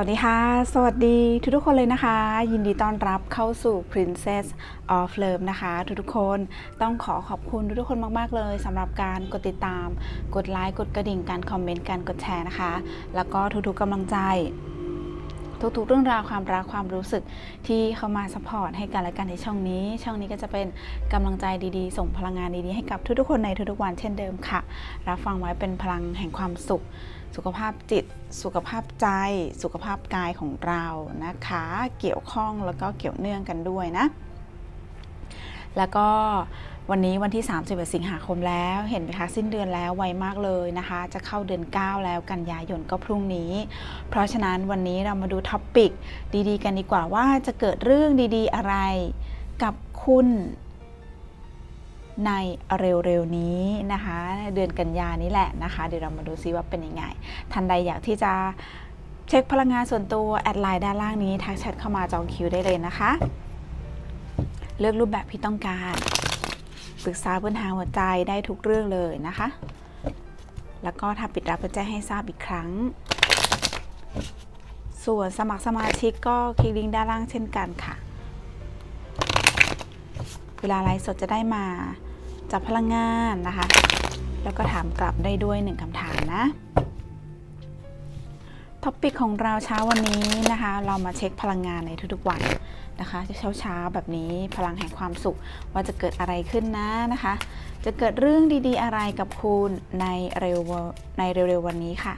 วัสดีค่ะ สวัสดีทุกทุกคนเลยนะคะ ยินดีต้อนรับเข้าสู่ Princess of Love นะคะ ทุกทุกคนต้องขอขอบคุณทุกทุกคนมาก ๆ เลยสำหรับการกดติดตาม กดไลค์ กดกระดิ่ง การคอมเมนต์ การกดแชร์นะคะ แล้วก็ทุกๆกำลังใจ ทุกๆ เรื่องราวความรักความรู้สึกที่เข้ามาสปอร์ตให้กันและกันในช่องนี้ ช่องนี้ก็จะเป็นกำลังใจดีๆ ส่งพลังงานดีๆให้กับทุกๆคนในทุกๆวันเช่นเดิมค่ะ รับฟังไว้เป็นพลังแห่งความสุข สุขภาพจิต สุขภาพใจ สุขภาพกายของเรานะคะ เกี่ยวข้องแล้วก็เกี่ยวเนื่องกันด้วยนะ แล้วก็วันนี้วันที่ 31 สิงหาคมแล้วเห็นไหมคะสิ้นเดือนแล้วไวมากเลยนะคะ จะเข้าเดือน 9 แล้วกันยายนก็พรุ่งนี้ เพราะฉะนั้นวันนี้เรามาดูท็อปปิกดีๆ กันดีกว่าว่าจะเกิดเรื่องดีๆ อะไรกับคุณ ในเร็วๆนี้นะคะ เดือนกันยานี้แหละนะคะ เดี๋ยวเรามาดูซิว่าเป็นยังไงท่านใดอยากที่จะเช็คพลังงานส่วนตัว แอดไลน์ด้านล่างนี้ทักแชทเข้ามาจองคิวได้เลยนะคะ เลือกรูปแบบที่ต้องการปรึกษาปัญหาหัวใจได้ทุกเรื่องเลยนะคะ แล้วก็ถ้าปิดรับจะแจ้งให้ทราบอีกครั้ง ส่วนสมัครสมาชิกก็คลิกลิงก์ด้านล่างเช่นกันค่ะ เวลาไลฟ์สดจะได้มา จับพลังงานนะคะ แล้วก็ถามกลับได้ด้วยหนึ่งคำถามนะท็อปิกของเราเช้าวันนี้นะคะ เรามาเช็คพลังงานในทุกๆวันนะคะเช้าเช้าๆแบบนี้พลังแห่งความสุขว่าจะเกิดอะไรขึ้นนะนะคะ จะเกิดเรื่องดีๆ อะไรกับคุณในเร็วในเร็วๆวันนี้ค่ะ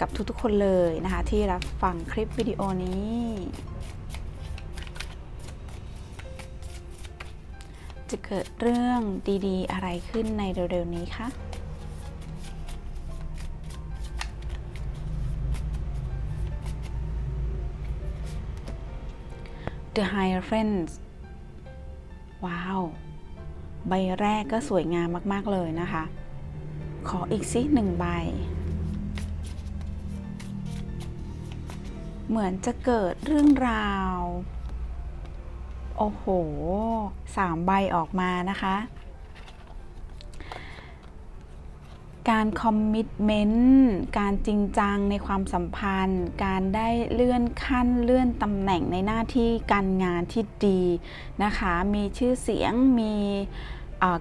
กับทุกๆคนเลยนะคะ ที่รับฟังคลิปวิดีโอนี้ จะเกิดเรื่องดีๆ อะไรขึ้นในเร็วๆนี้คะ The Hierophant ว้าว ใบแรกก็สวยงามมาก ๆ เลยนะคะ ขออีกสิหนึ่งใบ เหมือนจะเกิดเรื่องราว โอ้โหสามใบออกมานะคะ การคอมมิตเมนต์การจริงจังในความสัมพันธ์ การได้เลื่อนขั้นเลื่อนตำแหน่งในหน้าที่การงานที่ดีนะคะ มีชื่อเสียงมี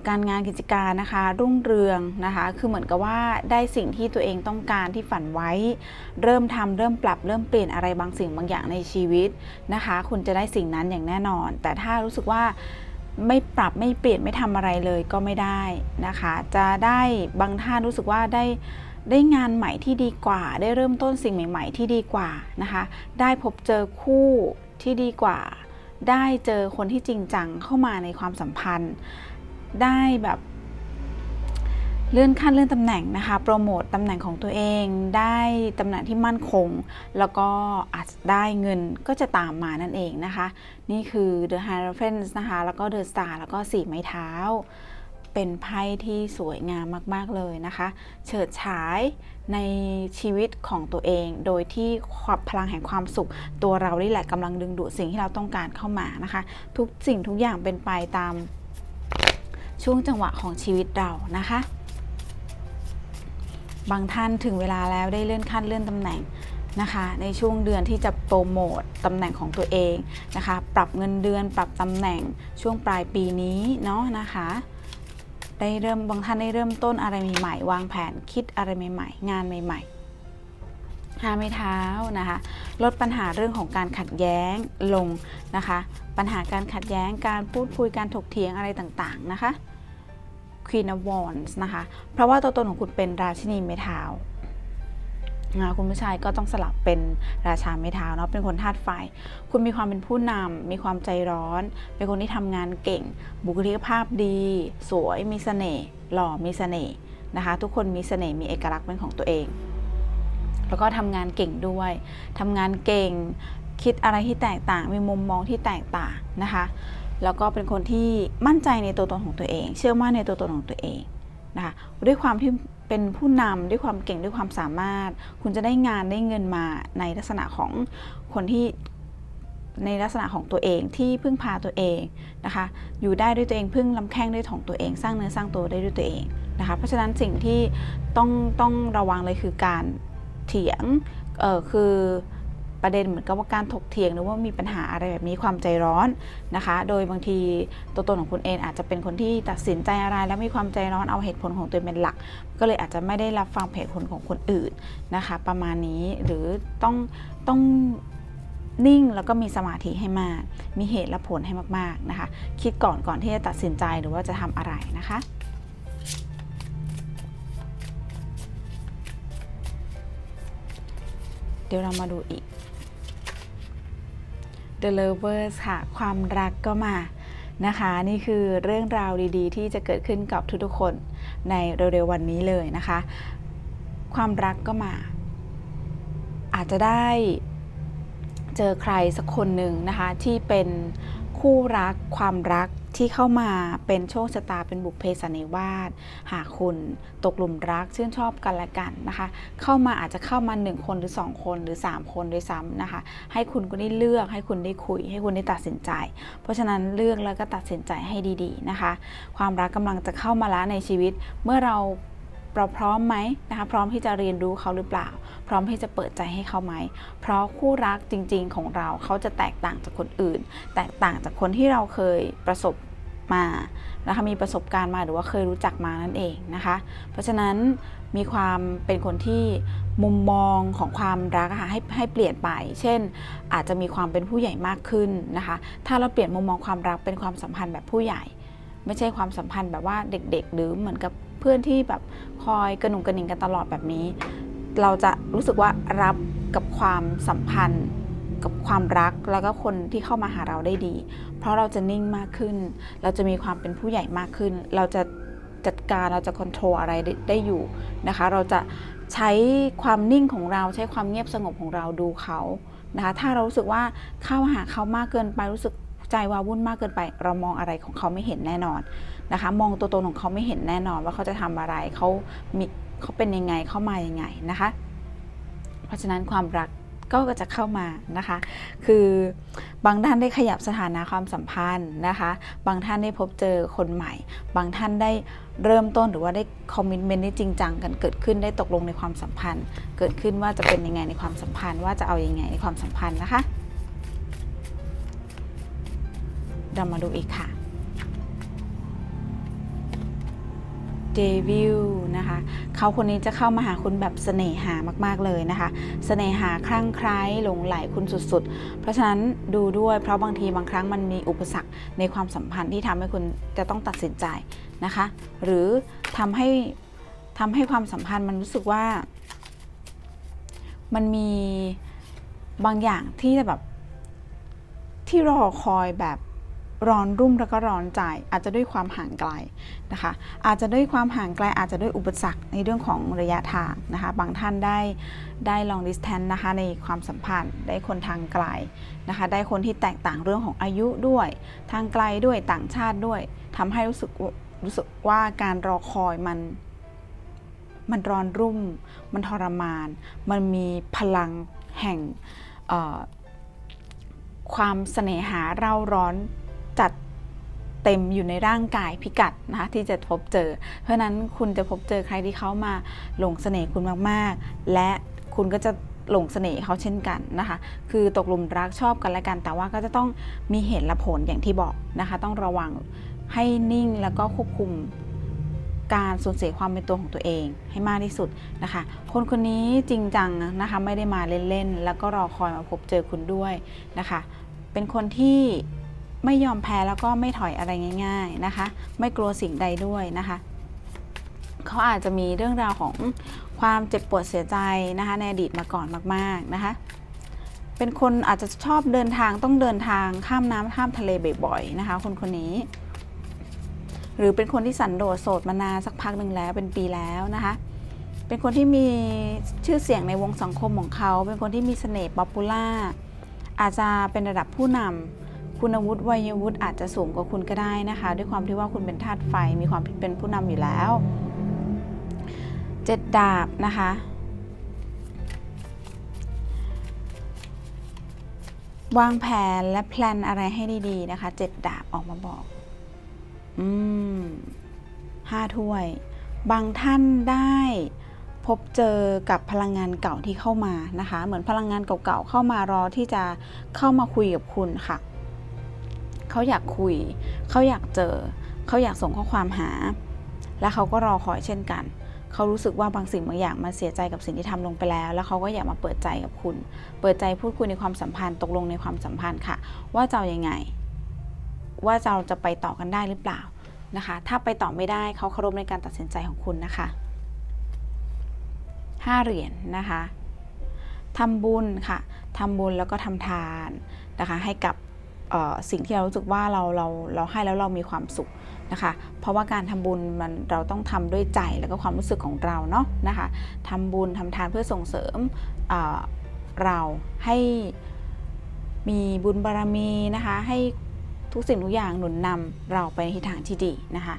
การงานกิจการนะคะรุ่งเรืองนะคะ คือเหมือนกับว่าได้สิ่งที่ตัวเองต้องการที่ฝันไว้ เริ่มทำเริ่มปรับเริ่มเปลี่ยนอะไรบางสิ่งบางอย่างในชีวิตนะคะ คุณจะได้สิ่งนั้นอย่างแน่นอน แต่ถ้ารู้สึกว่าไม่ปรับไม่เปลี่ยนไม่ทำอะไรเลยก็ไม่ได้นะคะ จะได้บางท่านรู้สึกว่าได้ได้งานใหม่ที่ดีกว่า ได้เริ่มต้นสิ่งใหม่ ๆ ที่ดีกว่านะคะ ได้พบเจอคู่ที่ดีกว่า ได้เจอคนที่จริงจังเข้ามาในความสัมพันธ์ ได้แบบเลื่อนขั้นเลื่อนตำแหน่งนะคะ โปรโมตตำแหน่งของตัวเองได้ตำแหน่งที่มั่นคง แล้วก็อาจได้เงินก็จะตามมานั่นเองนะคะ นี่คือ The Hierophant นะคะ แล้วก็ The Star แล้วก็สี่ไม้เท้า เป็นไพ่ที่สวยงามมาก ๆ เลยนะคะ เฉิดฉายในชีวิตของตัวเอง โดยที่ความพลังแห่งความสุข ตัวเรานี่แหละกำลังดึงดูดสิ่งที่เราต้องการเข้ามานะคะ ทุกสิ่งทุกอย่างเป็นไปตาม ช่วงจังหวะของชีวิตเรานะคะ บางท่านถึงเวลาแล้วได้เลื่อนขั้นเลื่อนตำแหน่งนะคะในช่วงเดือนที่จะโปรโมตตำแหน่งของตัวเองนะคะ ปรับเงินเดือนปรับตำแหน่งช่วงปลายปีนี้เนาะนะคะได้เริ่มบางท่านได้เริ่มต้นอะไรใหม่ๆวางแผนคิดอะไรใหม่ๆ งานใหม่ๆหาไม่เท้านะคะลดปัญหาเรื่องของการขัดแย้งลงนะคะ ปัญหาการขัดแย้งการพูดคุยการถกเถียงอะไรต่างๆนะคะ Queen of Wands นะคะ เพราะว่าตัวตนของคุณเป็นราชินีไม้เท้านะคุณผู้ชายก็ต้องสลับเป็นราชาไม้เท้าเนาะเป็นคนธาตุไฟ คุณมีความเป็นผู้นำมีความใจร้อน เป็นคนที่ทำงานเก่ง บุคลิกภาพดี สวยมีเสน่ห์หล่อมีเสน่ห์นะคะ ทุกคนมีเสน่ห์มีเอกลักษณ์เป็นของตัวเอง แล้วก็ทำงานเก่งด้วยทำงานเก่ง คิดอะไรที่แตกต่าง มีมุมมองที่แตกต่างนะคะ แล้วก็เป็นคนที่มั่นใจในตัวตนของตัวเอง เชื่อมั่นในตัวตนของตัวเองนะคะด้วยความที่เป็นผู้นำด้วยความเก่งด้วยความสามารถ คุณจะได้งานได้เงินมาในลักษณะของคนที่ในลักษณะของตัวเองที่พึ่งพาตัวเองนะคะ อยู่ได้ด้วยตัวเองพึ่งลำแข้งด้วยของตัวเอง สร้างเนื้อสร้างตัวได้ด้วยตัวเองนะคะ เพราะฉะนั้นสิ่งที่ต้องต้องระวังเลยคือการเถียงเออคือ ประเด็นเหมือนกับว่าการถกเถียงหรือว่ามีปัญหาอะไรแบบนี้ความใจร้อนนะคะ โดยบางทีตัวตนของคุณเองอาจจะเป็นคนที่ตัดสินใจอะไร แล้วมีความใจร้อนเอาเหตุผลของตัวเองเป็นหลัก ก็เลยอาจจะไม่ได้รับฟังเหตุผลของคนอื่นนะคะ ประมาณนี้หรือต้องต้องนิ่งแล้วก็มีสมาธิให้มาก มีเหตุและผลให้มากๆนะคะ คิดก่อนก่อนที่จะตัดสินใจหรือว่าจะทำอะไรนะคะเดี๋ยวเรามาดูอีก The Lovers ค่ะความรักก็มานะคะ นี่คือเรื่องราวดีๆ ที่จะเกิดขึ้นกับทุกๆคนในเร็วๆวันนี้เลยนะคะ ความรักก็มา อาจจะได้เจอใครสักคนหนึ่งนะคะ ที่เป็นคู่รักความรัก ที่เข้ามาเป็นโชคชะตาเป็นบุพเพสนิวาสหากคุณตกหลุมรักชื่นชอบกันและกันนะคะ เข้ามาอาจจะเข้ามา 1 คนหรือ 2 คนหรือ 3 คนด้วยซ้ำนะคะ ให้คุณก็ได้เลือกให้คุณได้คุย ให้คุณได้ตัดสินใจ เพราะฉะนั้นเลือกแล้วก็ตัดสินใจให้ดีๆนะคะ ความรักกำลังจะเข้ามาแล้วในชีวิตเมื่อเราเราพร้อมไหมนะคะพร้อมที่จะเรียนรู้เขาหรือเปล่า พร้อมที่จะเปิดใจให้เขาไหม เพราะคู่รักจริง ๆ ของเราเขาจะแตกต่างจากคนอื่น แตกต่างจากคนที่เราเคยประสบ มานะคะมีประสบการณ์มาหรือว่าเคยรู้จักมานั่นเองนะคะ เพราะฉะนั้นมีความเป็นคนที่มุมมองของความรักค่ะให้ให้เปลี่ยนไป เช่น อาจจะมีความเป็นผู้ใหญ่มากขึ้นนะคะ ถ้าเราเปลี่ยนมุมมองความรักเป็นความสัมพันธ์แบบผู้ใหญ่ ไม่ใช่ความสัมพันธ์แบบว่าเด็ก ๆ หรือเหมือนกับเพื่อนที่แบบคอยกระหนุ่งกระหนิงกันตลอดแบบนี้ เราจะรู้สึกว่ารับกับความสัมพันธ์ กับความรักแล้วก็คนที่เข้ามาหาเราได้ดี เพราะเราจะนิ่งมากขึ้น เราจะมีความเป็นผู้ใหญ่มากขึ้น เราจะจัดการเราจะควบคุมอะไรได้ได้อยู่นะคะ เราจะใช้ความนิ่งของเราใช้ความเงียบสงบของเราดูเขานะคะ ถ้าเรารู้สึกว่าเข้าหาเขามากเกินไปรู้สึกใจวาวุ่นมากเกินไป เรามองอะไรของเขาไม่เห็นแน่นอนนะคะ มองตัวตนของเขาไม่เห็นแน่นอนว่าเขาจะทำอะไรเขามีเขาเป็นยังไงเขามายังไงนะคะ เพราะฉะนั้นความรัก ก็จะเข้ามานะคะ คือบางท่านได้ขยับสถานะความสัมพันธ์นะคะ บางท่านได้พบเจอคนใหม่ บางท่านได้เริ่มต้นหรือว่าได้คอมมิชเมนต์ได้จริงจังกันเกิดขึ้นได้ตกลงในความสัมพันธ์ เกิดขึ้นว่าจะเป็นยังไงในความสัมพันธ์ ว่าจะเอายังไงในความสัมพันธ์นะคะเรามาดูอีกค่ะ เดวิลนะคะเขาคนนี้จะเข้ามาหาคุณแบบเสน่หามากๆเลยนะคะ เสน่หาคลั่งไคล้หลงไหลคุณสุดๆ เพราะฉะนั้นดูด้วยเพราะบางทีบางครั้งมันมีอุปสรรคในความสัมพันธ์ที่ทำให้คุณจะต้องตัดสินใจนะคะ หรือทำให้ทำให้ความสัมพันธ์มันรู้สึกว่า มันมีบางอย่างที่แบบที่รอคอยแบบ ร้อนรุ่มแล้วก็ร้อนใจ อาจจะด้วยความห่างไกลนะคะ อาจจะด้วยความห่างไกลอาจจะด้วยอุปสรรคในเรื่องของระยะทางนะคะ บางท่านได้ได้ long distance นะคะในความสัมพันธ์ได้คนทางไกลนะคะ ได้คนที่แตกต่างเรื่องของอายุด้วย ทางไกลด้วยต่างชาติด้วยทำให้รู้สึกรู้สึกว่าการรอคอยมันมันร้อนรุ่ม มันทรมาน มันมีพลังแห่งความเสน่หาเร่าร้อน จัดเต็มอยู่ในร่างกายพิกัดนะคะที่จะพบเจอ เพราะนั้นคุณจะพบเจอใครที่เขามาหลงเสน่ห์คุณมากๆ และคุณก็จะหลงเสน่ห์เขาเช่นกันนะคะ คือตกหลุมรักชอบกันและกัน แต่ว่าก็จะต้องมีเหตุและผลอย่างที่บอกนะคะ ต้องระวังให้นิ่งแล้วก็ควบคุมการสูญเสียความเป็นตัวของตัวเองให้มากที่สุดนะคะ คนคนนี้จริงจังนะคะไม่ได้มาเล่นๆ แล้วก็รอคอยมาพบเจอคุณด้วยนะคะ เป็นคนที่ ไม่ยอมแพ้แล้วก็ไม่ถอยอะไรง่าย ๆนะคะ ไม่กลัวสิ่งใดด้วยนะคะเขาอาจจะมีเรื่องราวของความเจ็บปวดเสียใจนะคะในอดีตมาก่อนมากๆนะคะเป็นคนอาจจะชอบเดินทางต้องเดินทางข้ามน้ำข้ามทะเลบ่อยๆนะคะ คนคนนี้ หรือเป็นคนที่สันโดษโสดมานานสักพักหนึ่งแล้วเป็นปีแล้วนะคะ เป็นคนที่มีชื่อเสียงในวงสังคมของเขา เป็นคนที่มีเสน่ห์ป๊อปปูล่าอาจจะเป็นระดับผู้นำ คุณวุฒิวัยวุฒิอาจจะสูงกว่าคุณก็ได้นะคะ ด้วยความที่ว่าคุณเป็นธาตุไฟมีความเป็นผู้นำอยู่แล้วเจ็ดดาบนะคะวางแผนและแพลนอะไรให้ดีๆนะคะเจ็ดดาบออกมาบอก อืมห้าถ้วย บางท่านได้พบเจอกับพลังงานเก่าที่เข้ามานะคะ เหมือนพลังงานเก่าๆเข้ามารอที่จะเข้ามาคุยกับคุณค่ะ เขาอยากคุย เขาอยากเจอ เขาอยากส่งข้อความหา และเขาก็รอคอยเช่นกัน เขารู้สึกว่าบางสิ่งบางอย่างมันเสียใจกับสิ่งที่ทำลงไปแล้ว แล้วเขาก็อยากมาเปิดใจกับคุณ เปิดใจพูดคุยในความสัมพันธ์ตกลงในความสัมพันธ์ค่ะ ว่าจะอายังไง ว่าเราจะไปต่อกันได้หรือเปล่านะคะ ถ้าไปต่อไม่ได้เขาเคารพในการตัดสินใจของคุณนะคะห้าเหรียญนะคะทำบุญค่ะทำบุญแล้วก็ทำทานนะคะให้กับ สิ่งที่เรารู้สึกว่าเราเราเราให้แล้วเรามีความสุขนะคะ เพราะว่าการทำบุญมันเราต้องทำด้วยใจแล้วก็ความรู้สึกของเราเนาะนะคะทำบุญทำทานเพื่อส่งเสริมเเราให้มีบุญบารมีนะคะ ให้ทุกสิ่งทุกอย่างหนุนนำเราไปในทิศทางที่ดีนะคะ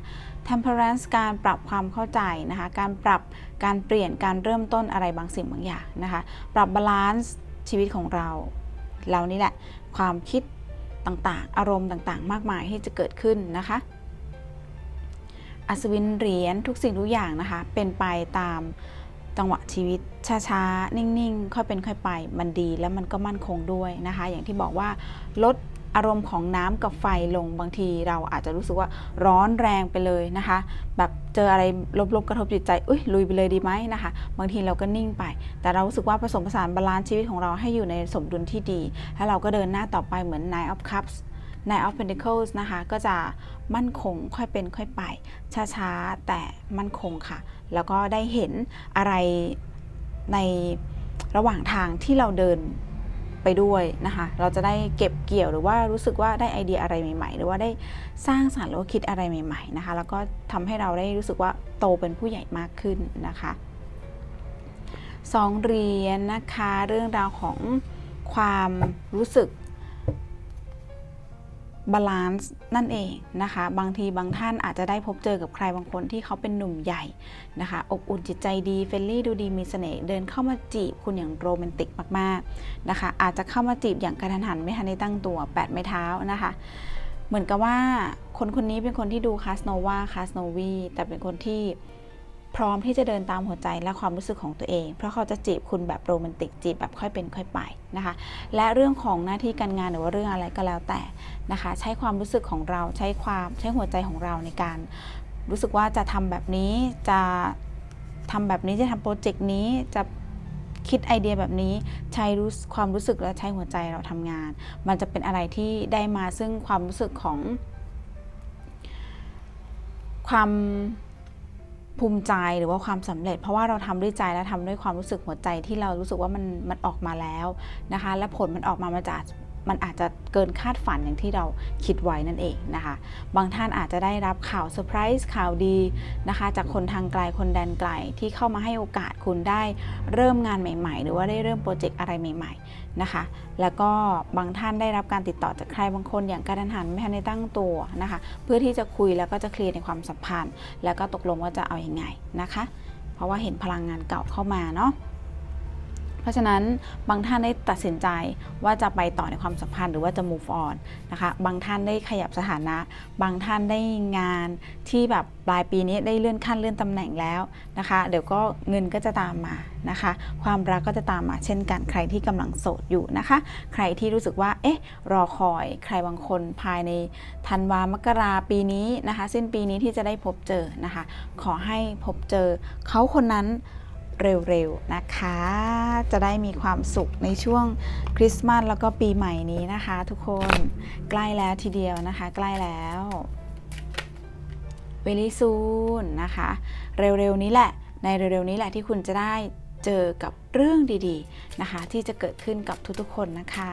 temperance การปรับความเข้าใจนะคะ การปรับการเปลี่ยนการเริ่มต้นอะไรบางสิ่งบางอย่างนะคะ ปรับบาลานซ์ชีวิตของเรา เรานี่แหละ ความคิด ต่างๆ อารมณ์ต่างๆ มากมายที่จะเกิดขึ้นนะคะ อัศวินเหรียญทุกสิ่งทุกอย่างนะคะ เป็นไปตามจังหวะชีวิตช้าๆ นิ่งๆ ค่อยเป็นค่อยไป มันดีแล้วมันก็มั่นคงด้วยนะคะ อย่างที่บอกว่าลด อารมณ์ของน้ำกับไฟลงบางทีเราอาจจะรู้สึกว่าร้อนแรงไปเลยนะคะ แบบเจออะไรลบๆกระทบจิตใจอุ้ยลุยไปเลยดีไหมนะคะ บางทีเราก็นิ่งไป แต่เรารู้สึกว่าผสมผสานบาลานซ์ชีวิตของเราให้อยู่ในสมดุลที่ดี แล้วเราก็เดินหน้าต่อไปเหมือน Nine of Cups Nine of Pentacles นะคะ ก็จะมั่นคงค่อยเป็นค่อยไป ช้าๆ แต่มั่นคงค่ะ แล้วก็ได้เห็นอะไรในระหว่างทางที่เราเดิน ไปด้วยนะคะ เราจะได้เก็บเกี่ยวหรือว่ารู้สึกว่าได้ไอเดียอะไรใหม่ ๆ หรือว่าได้สร้างสรรค์หรือว่าคิดอะไรใหม่ ๆนะคะ แล้วก็ทำให้เราได้รู้สึกว่าโตเป็นผู้ใหญ่มากขึ้นนะคะสองเหรียญนะคะ เรื่องราวของความรู้สึก บาลานซ์นั่นเองนะคะ บางทีบางท่านอาจจะได้พบเจอกับใครบางคนที่เขาเป็นหนุ่มใหญ่นะคะ อบอุ่นจิตใจดีเฟรนลี่ดูดีมีเสน่ห์เดินเข้ามาจีบคุณอย่างโรแมนติกมากๆนะคะ อาจจะเข้ามาจีบอย่างกระทันหันไม่ทันได้ตั้งตัวแปดไม้เท้านะคะ เหมือนกับว่าคนคนนี้เป็นคนที่ดูคาสโนวาคาสโนวีแต่เป็นคนที่ พร้อมที่จะเดินตามหัวใจและความรู้สึกของตัวเอง เพราะเขาจะจีบคุณแบบโรแมนติกจีบแบบค่อยเป็นค่อยไปนะคะ และเรื่องของหน้าที่การงานหรือว่าเรื่องอะไรก็แล้วแต่นะคะ ใช้ความรู้สึกของเราใช้ความใช้หัวใจของเราในการ รู้สึกว่าจะทำแบบนี้จะทำแบบนี้จะทำโปรเจกต์นี้จะคิดไอเดียแบบนี้ใช้รู้ความรู้สึกและใช้หัวใจเราทำงาน มันจะเป็นอะไรที่ได้มาซึ่งความรู้สึกของความ ภูมิใจหรือว่าความสำเร็จ เพราะว่าเราทำด้วยใจและทำด้วยความรู้สึกหัวใจที่เรารู้สึกว่ามันมันออกมาแล้วนะคะ และผลมันออกมามาจาก มันอาจจะเกินคาดฝันอย่างที่เราคิดไว้นั่นเองนะคะ บางท่านอาจจะได้รับข่าวเซอร์ไพรส์ข่าวดีนะคะ จากคนทางไกลคนแดนไกลที่เข้ามาให้โอกาสคุณได้เริ่มงานใหม่ ๆ หรือว่าได้เริ่มโปรเจกต์อะไรใหม่ ๆนะคะ แล้วก็บางท่านได้รับการติดต่อจากใครบางคนอย่างกระทันหันไม่ทันได้ตั้งตัวนะคะ เพื่อที่จะคุยแล้วก็จะเคลียร์ในความสัมพันธ์ แล้วก็ตกลงว่าจะเอาอยัางไงนะคะ เพราะว่าเห็นพลังงานเก่าเข้ามาเนาะ ราะฉะนั้นบางท่านได้ตัดสินใจว่าจะไปต่อในความสัมพันธ์หรือว่าจะ move on นะคะบางท่านได้ขยับสถานะ บางท่านได้งานที่แบบปลายปีนี้ได้เลื่อนขั้นเลื่อนตำแหน่งแล้วนะคะเดี๋ยวก็เงินก็จะตามมานะคะ ความรักก็จะตามมาเช่นกันใครที่กำลังโสดอยู่นะคะ ใครที่รู้สึกว่าเอ๊ะรอคอยใครบางคนภายในธันวามกราปีนี้นะคะ สิ้นปีนี้ที่จะได้พบเจอนะคะ ขอให้พบเจอเขาคนนั้น เร็วๆนะคะ จะได้มีความสุขในช่วงคริสต์มาสแล้วก็ปีใหม่นี้นะคะ ทุกคนใกล้แล้วทีเดียวนะคะ ใกล้แล้วเวลี่ซูนนะคะ เร็วๆนี้แหละ ในเร็วๆนี้แหละที่คุณจะได้เจอกับเรื่องดีๆนะคะ ที่จะเกิดขึ้นกับทุกๆคนนะคะ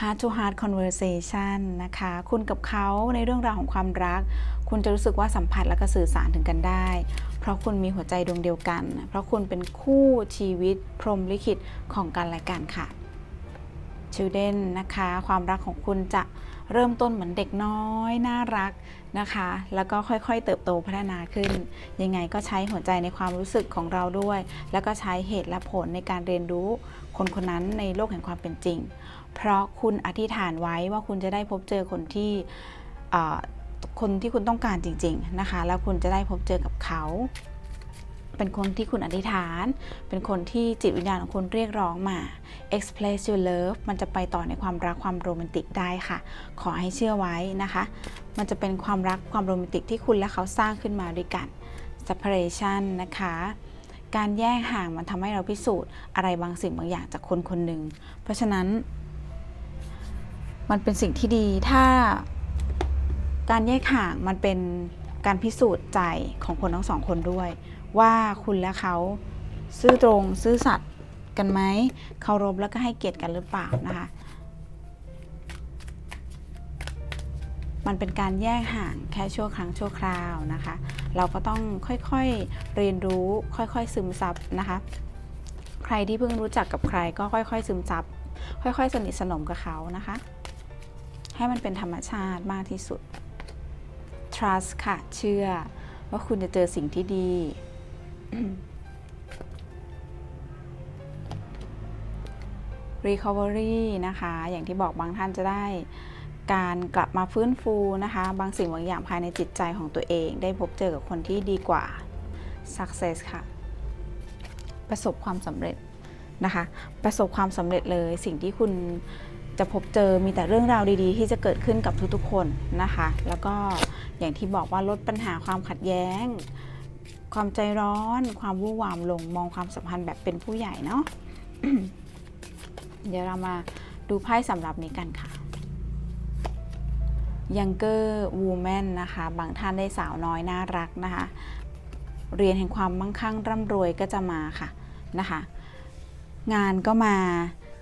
Heart to Heart Conversation นะคะ คุณกับเขาในเรื่องราวของความรักคุณจะรู้สึกว่าสัมผัสและก็สื่อสารถึงกันได้ เพราะคุณมีหัวใจดวงเดียวกัน เพราะคุณเป็นคู่ชีวิตพรหมลิขิตของกันและกันค่ะ Children นะคะ ความรักของคุณจะเริ่มต้นเหมือนเด็กน้อยน่ารักนะคะ แล้วก็ค่อยๆ เติบโตพัฒนาขึ้น ยังไงก็ใช้หัวใจในความรู้สึกของเราด้วย แล้วก็ใช้เหตุและผลในการเรียนรู้คนคนนั้นในโลกแห่งความเป็นจริง เพราะคุณอธิษฐานไว้ว่าคุณจะได้พบเจอคนที่ คนที่คุณต้องการจริง ๆนะคะ แล้วคุณจะได้พบเจอกับเขา เป็นคนที่คุณอธิษฐาน เป็นคนที่จิตวิญญาณของคุณเรียกร้องมา express your love มันจะไปต่อในความรักความโรแมนติกได้ค่ะ ขอให้เชื่อไว้นะคะ มันจะเป็นความรักความโรแมนติกที่คุณและเขาสร้างขึ้นมาด้วยกัน separation นะคะการแยกห่างมันทำให้เราพิสูจน์อะไรบางสิ่งบางอย่างจากคนคนหนึ่ง เพราะฉะนั้น มันเป็นสิ่งที่ดีถ้า การแยกห่างมันเป็นการพิสูจน์ใจของคนทั้งสองคนด้วย ว่าคุณและเขาซื่อตรงซื่อสัตย์กันไหมเคารพแล้วก็ให้เกียรติกันหรือเปล่านะคะ มันเป็นการแยกห่างแค่ชั่วครั้งชั่วคราวนะคะ เราก็ต้องค่อยๆเรียนรู้ค่อยๆซึมซับนะคะ ใครที่เพิ่งรู้จักกับใครก็ค่อยๆซึมซับค่อยๆ สนิทสนมกับเขานะคะ ให้มันเป็นธรรมชาติมากที่สุด trust ค่ะ เชื่อ ว่าคุณจะเจอสิ่งที่ดี recovery นะคะ อย่างที่บอกบางท่านจะได้การกลับมาฟื้นฟูนะคะ บางสิ่งบางอย่างภายในจิตใจของตัวเอง ได้พบเจอกับคนที่ดีกว่า success ค่ะ ประสบความสำเร็จนะคะ ประสบความสำเร็จเลยสิ่งที่คุณ จะพบเจอมีแต่เรื่องราวดีๆ ที่จะเกิดขึ้นกับทุกๆคนนะคะ แล้วก็อย่างที่บอกว่าลดปัญหาความขัดแย้ง ความใจร้อน ความวู่นวามลงมองความสัมพันธ์แบบเป็นผู้ใหญ่เนาะเดี๋ยวเรามาดูไพ่สำหรับนี้กันค่ะ Younger Woman นะคะ บางท่านได้สาวน้อยน่ารักนะคะ เรียนแห่งความมั่งคั่งร่ำรวยก็จะมาค่ะนะคะ งานก็มา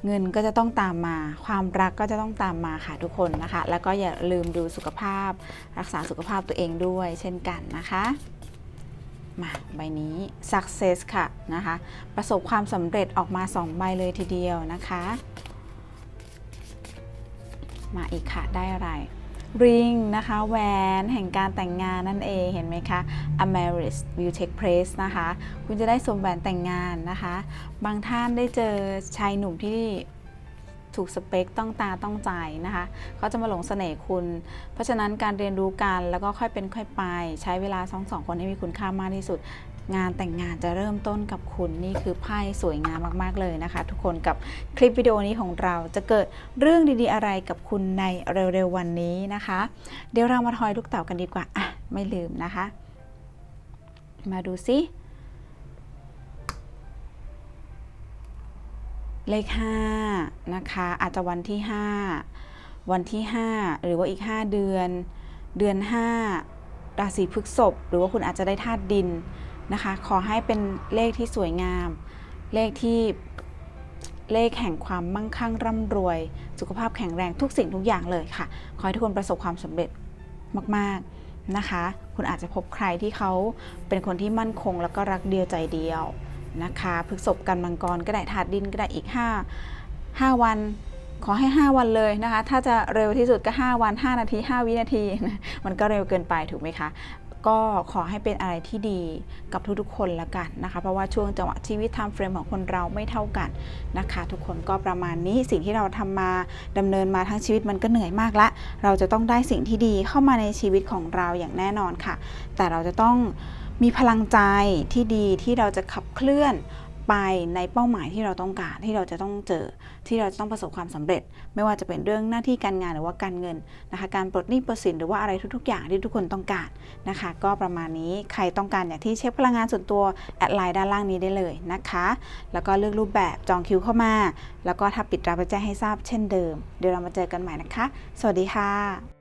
เงินก็จะต้องตามมา ความรักก็จะต้องตามมาค่ะทุกคนนะคะ แล้วก็อย่าลืมดูสุขภาพ รักษาสุขภาพตัวเองด้วย เช่นกันนะคะมาใบนี้ success ค่ะนะคะ ประสบความสำเร็จออกมา 2 ใบเลยทีเดียวนะคะ มาอีกค่ะได้อะไร ring นะคะแหวนแห่งการแต่งงานนั่นเองเห็นไหมคะ a marriage will take place นะคะ คุณจะได้สวมแหวนแต่งงานนะคะ บางท่านได้เจอชายหนุ่มที่ถูกสเปคต้องตาต้องใจนะคะเขาจะมาหลงเสน่ห์คุณ เพราะฉะนั้นการเรียนรู้กันแล้วก็ค่อยเป็นค่อยไป ใช้เวลาสองสองคนให้มีคุณค่ามากที่สุด งานแต่งงานจะเริ่มต้นกับคุณนี่คือไพ่สวยงามมากๆเลยนะคะ ทุกคนกับคลิปวิดีโอนี้ของเราจะเกิดเรื่องดีๆอะไรกับคุณในเร็วๆวันนี้นะคะ เดี๋ยวเรามาทอยลูกเต่ากันดีกว่าอะไม่ลืมนะคะ มาดูซิเลข5นะคะอาจจะวันที่ 5 วันที่ 5 หรือว่าอีก 5 เดือน เดือน 5 ราศีพฤษภหรือว่าคุณอาจจะได้ธาตุดิน นะคะ ขอให้เป็นเลขที่สวยงาม เลขที่เลขแห่งความมั่งคั่งร่ำรวย สุขภาพแข็งแรงทุกสิ่งทุกอย่างเลยค่ะ ขอให้ทุกคนประสบความสำเร็จมากๆนะคะ คุณอาจจะพบใครที่เขาเป็นคนที่มั่นคง แล้วก็รักเดียวใจเดียวนะคะพฤษภกันมังกรก็ได้ถาดดินก็ได้อีก 5 5 วันขอให้ 5 วันเลยนะคะ ถ้าจะเร็วที่สุดก็ 5 วัน 5 นาที 5 วินาที มันก็เร็วเกินไปถูกไหมคะ ก็ขอให้เป็นอะไรที่ดีกับทุกๆคนละกันนะคะ เพราะว่าช่วงจังหวะชีวิตไทม์เฟรมของคนเราไม่เท่ากันนะคะ ทุกคนก็ประมาณนี้สิ่งที่เราทำมาดำเนินมาทั้งชีวิตมันก็เหนื่อยมากละ เราจะต้องได้สิ่งที่ดีเข้ามาในชีวิตของเราอย่างแน่นอนค่ะ แต่เราจะต้องมีพลังใจที่ดีที่เราจะขับเคลื่อน ไปในเป้าหมายที่เราต้องการที่เราจะต้องเจอที่เราจะต้องประสบความสำเร็จ ไม่ว่าจะเป็นเรื่องหน้าที่การงานหรือว่าการเงินนะคะการปลดหนี้ปลดสินหรือว่าอะไรทุก ๆ อย่างที่ทุกคนต้องการนะคะ ก็ประมาณนี้ใครต้องการอยางที่เช็คพลังงานส่วนตัวแอดไลน์ด้านล่างนี้ได้เลยนะคะ แล้วก็เลือกรูปแบบจองคิวเข้ามา แล้วก็ถ้าปิดรับแจ้งให้ทราบเช่นเดิม เดี๋ยวเรามาเจอกันใหม่นะคะ สวัสดีค่ะ